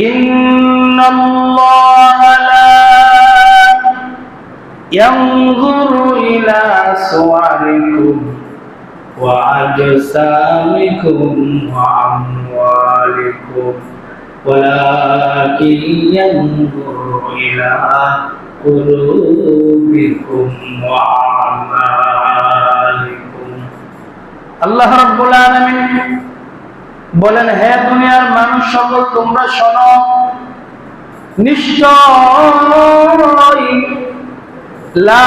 إن الله لا ينظر إلى صوركم وأجسامكم وأموالكم ولكن ينظر إلى قلوبكم وأعمالكم الله رب العالمين বলেন, হে দুনিয়ার মানুষ সকল, তোমরা শোনো। নিশ্চয় লা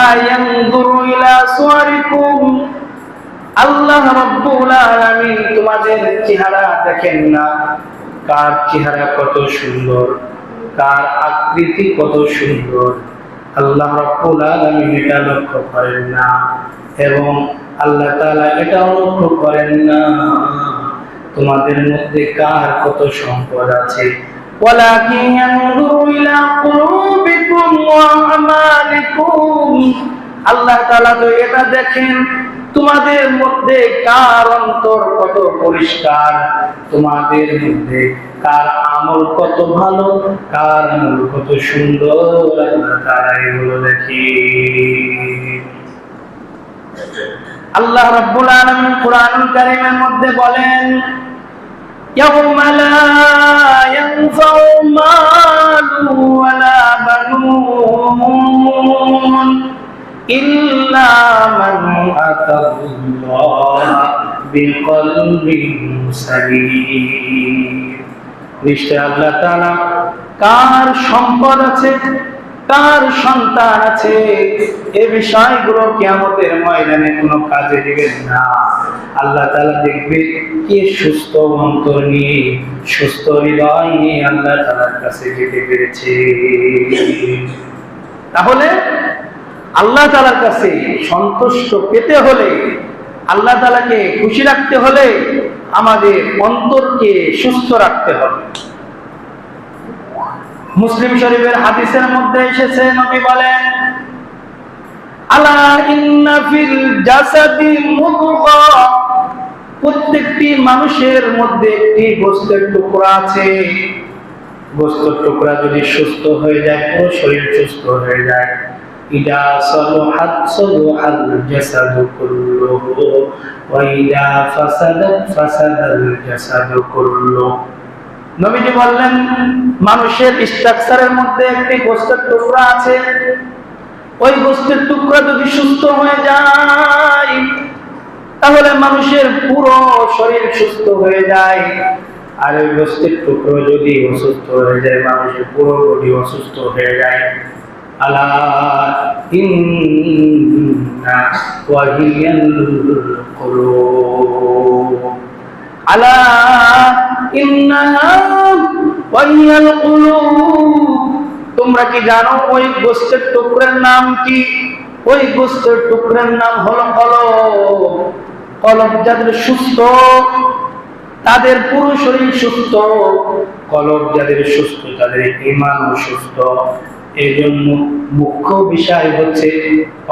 আল্লাহ রাব্বুল আলামিন তোমাদের চেহারা দেখেন না। কার চেহারা কত সুন্দর, কার আকৃতি কত সুন্দর। আল্লাহ রাব্বুল আলামিন এটা লক্ষ্য করেন না এবং আল্লাহ তাআলা এটাও লক্ষ্য করেন না। তোমাদের মধ্যে কার কত সম্পদ আছে ولكن ينظر إلى قلوبكم وأعمالكم আল্লাহ তাআলা তো এটা দেখেন তোমাদের মধ্যে কার অন্তর কত পরিষ্কার তোমাদের মধ্যে কার আমল কত ভালো কার আমল কত সুন্দর আল্লাহ তাআলা এগুলো দেখি আল্লাহ রাব্বুল আলামিন কোরআনুল কারীমের মধ্যে বলেন يوم لا ينفع مال ولا بنون إلا من أتى الله بقلب سليم নিশ্চয় আল্লাহ তাআলা কার সম্পদ আছে কার সন্তান আছে এ বিষয়গুলো কিয়ামতের ময়দানে কোনো কাজে দিবেন না আল্লাহ তাআলা দেখবে কে সুস্থ অন্তর নিয়ে, সুস্থ হৃদয় নিয়ে আল্লাহ তাআলার কাছে যেতে পেরেছে। তাহলে আল্লাহ তাআলার কাছে সন্তুষ্ট পেতে হলে, আল্লাহ তাআলাকে খুশি রাখতে হলে আমাদের অন্তরকে সুস্থ রাখতে হবে। মুসলিম শরীফের হাদিসের মধ্যে এসেছে, নবী বলেন, আলা ইন্না ফিল জাসাদি মুদগা প্রত্যেকটি মানুষের মধ্যে একটি গোস্তের টুকরা আছে। গোস্তের টুকরা যদি সুস্থ হয়ে যায়, পুরো শরীর সুস্থ হয়ে যায়। বললেন, মানুষের স্ট্রাকচারের মধ্যে একটি টুকরা আছে। ওই গোস্তের টুকরা যদি সুস্থ হয়ে যায় তাহলে মানুষের পুরো শরীর সুস্থ হয়ে যায়। আর ওই গোস্তের টুকরো যদি অসুস্থ হয়ে যায়, মানুষের পুরো বডি অসুস্থ হয়ে যায়। আলা আলা তোমরা কি জানো ওই গোস্তের টুকরের নাম কি? ওই গোস্তের টুকরের নাম হলো কলব। কলব যাদের সুস্থ, তাদের পুরো শরীর সুস্থ কলব যাদের সুস্থ, তাদের ইমানও সুস্থ। এই জন্য মুখ্য বিষয় হচ্ছে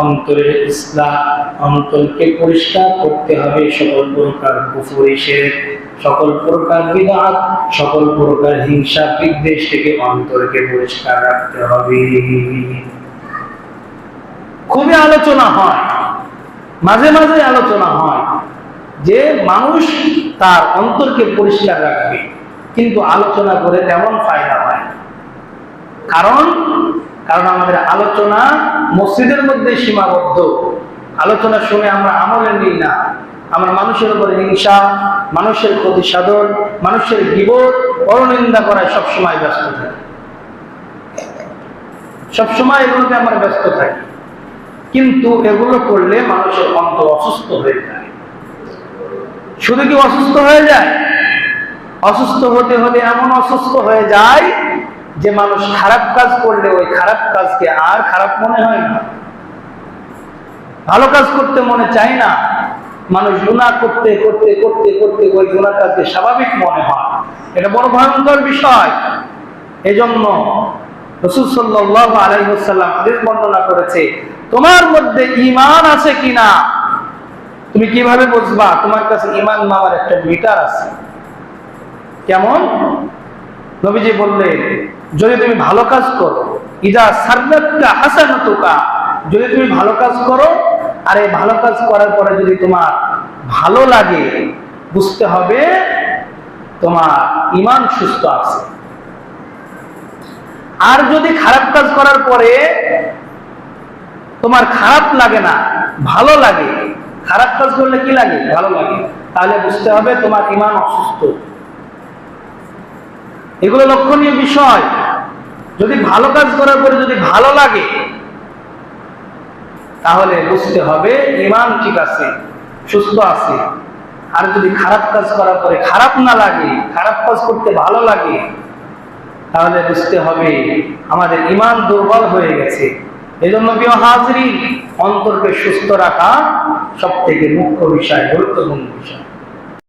অন্তরের ইসলাম। অন্তরকে পরিষ্কার করতে হবে সকল প্রকার সকল প্রকার সকল প্রকার হিংসা, বিদ্বেষ থেকে অন্তরকে পরিষ্কার রাখতে হবে। খুবই আলোচনা হয়, মাঝে মাঝে আলোচনা হয়। যে মানুষ তার অন্তরকে পরিষ্কার রাখবে, কিন্তু আলোচনা করে তেমন ফায়দা হয়। কারণ কারণ আমাদের আলোচনা মসজিদের মধ্যে সীমাবদ্ধ। আলোচনা শুনে আমরা আমলে নিই না। আমরা মানুষের উপরে হিংসা, মানুষের ক্ষতি সাধন, মানুষের বিবোধ পরনিন্দা করায় সবসময় ব্যস্ত থাকি। সবসময় এগুলোতে আমরা ব্যস্ত থাকি। কিন্তু এগুলো করলে মানুষের অন্তর অসুস্থ হয়ে যায়। শুধু কি অসুস্থ হয়ে যায়? অসুস্থ হতে হতে এমন অসুস্থ হয়ে যায় যে মানুষ খারাপ কাজ করলে ওই খারাপ কাজকে আর খারাপ মনে হয় না। ভালো কাজ করতে মনে চায় না। মানুষ গুণা করতে করতে করতে করতে ওই গুণা কাজকে স্বাভাবিক মনে হয়। এটা বড় ভয়ঙ্কর বিষয়। এজন্য রসুল সাল্লাহ আলাইসাল্লাম হাদিস বর্ণনা করেছে, তোমার মধ্যে ইমান আছে কিনা? তুমি কীভাবে বুঝবা? তোমার কাছে ইমান মামার একটা মিটার আছে। কেমন? নবীজি বললেন যদি তুমি ভালো কাজ করো, ইদা সার্রাতকা হাসানাতুকা। যদি তুমি ভালো কাজ করো, আর এই ভালো কাজ করার পরে যদি তোমার ভালো লাগে, বুঝতে হবে তোমার ইমান সুস্থ আছে। আর যদি খারাপ কাজ করার পরে তোমার খারাপ লাগে না, ভালো লাগে খারাপ কাজ করলে কি লাগে? ভালো লাগে। তাহলে বুঝতে হবে তোমার ইমান অসুস্থ। এগুলো লক্ষণীয় বিষয়। যদি ভালো কাজ করার পরে যদি ভালো লাগে, তাহলে বুঝতে হবে ইমান ঠিক আছে, সুস্থ আছে। আর যদি খারাপ কাজ করার পরে খারাপ না লাগে, খারাপ কাজ করতে ভালো লাগে, তাহলে বুঝতে হবে আমাদের ইমান দুর্বল হয়ে গেছে। এই জন্য প্রিয় হাজরি অন্তরকে সুস্থ রাখা সব থেকে মুখ্য বিষয় গুরুত্বপূর্ণ বিষয়।